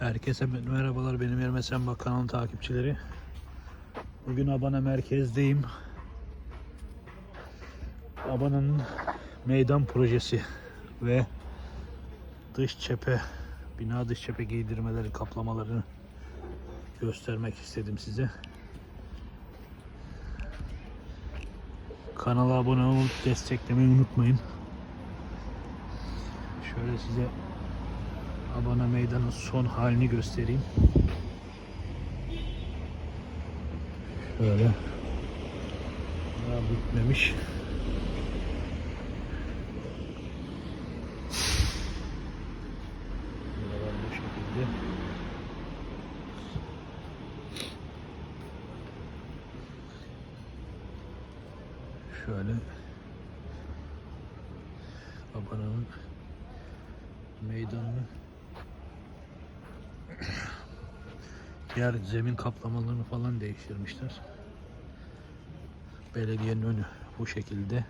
Herkese merhabalar benim yerime sen bak kanalın takipçileri. Bugün Abana merkezdeyim. Abana'nın meydan projesi ve dış cephe, bina dış cephe giydirmeleri, kaplamalarını göstermek istedim size. Kanala abone olup desteklemeyi unutmayın. Şöyle size Abana Meydanı'nın son halini göstereyim. Şöyle. Daha bitmemiş. Buralar bu şekilde. Şöyle Abana'nın meydanını Diğer zemin kaplamalarını falan değiştirmişler. Belediyenin önü bu şekilde.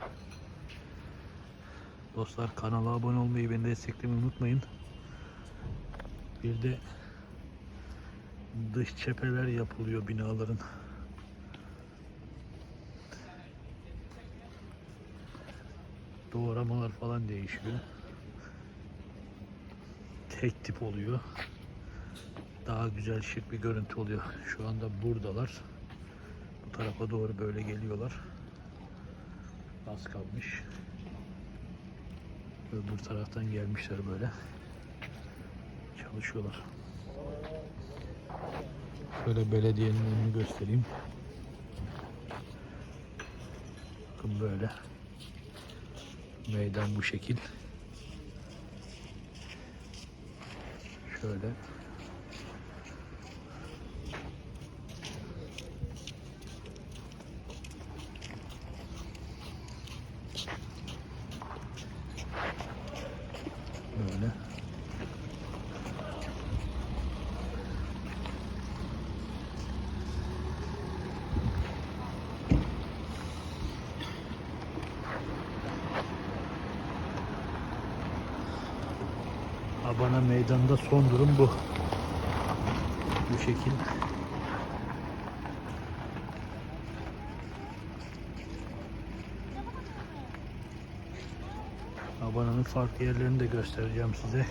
Dostlar kanala abone olmayı, beni desteklemeyi unutmayın. Bir de dış cepheler yapılıyor binaların. Doğramalar falan değişiyor. Tek tip oluyor daha güzel şık bir görüntü oluyor. Şu anda buradalar. Bu tarafa doğru böyle geliyorlar. Az kalmış. Öbür taraftan gelmişler böyle. Çalışıyorlar. Şöyle belediyenin önünü göstereyim. Bakın böyle. Meydan bu şekil. Şöyle. Böyle. Abana meydanda son durum bu. Bu şekil. Abana'nın farklı yerlerini de göstereceğim size.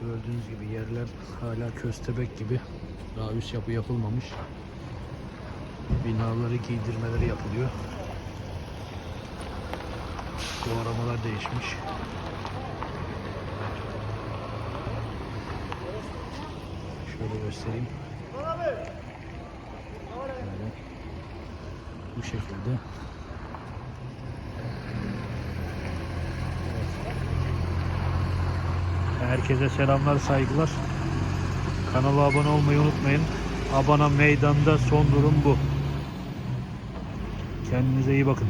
Gördüğünüz gibi yerler hala köstebek gibi. Daha üst yapı yapılmamış. Binaları giydirmeleri yapılıyor. Doğramalar değişmiş. Şöyle göstereyim. Böyle. Bu şekilde. Herkese selamlar, saygılar. Kanala abone olmayı unutmayın. Abana meydanda son durum bu. Kendinize iyi bakın.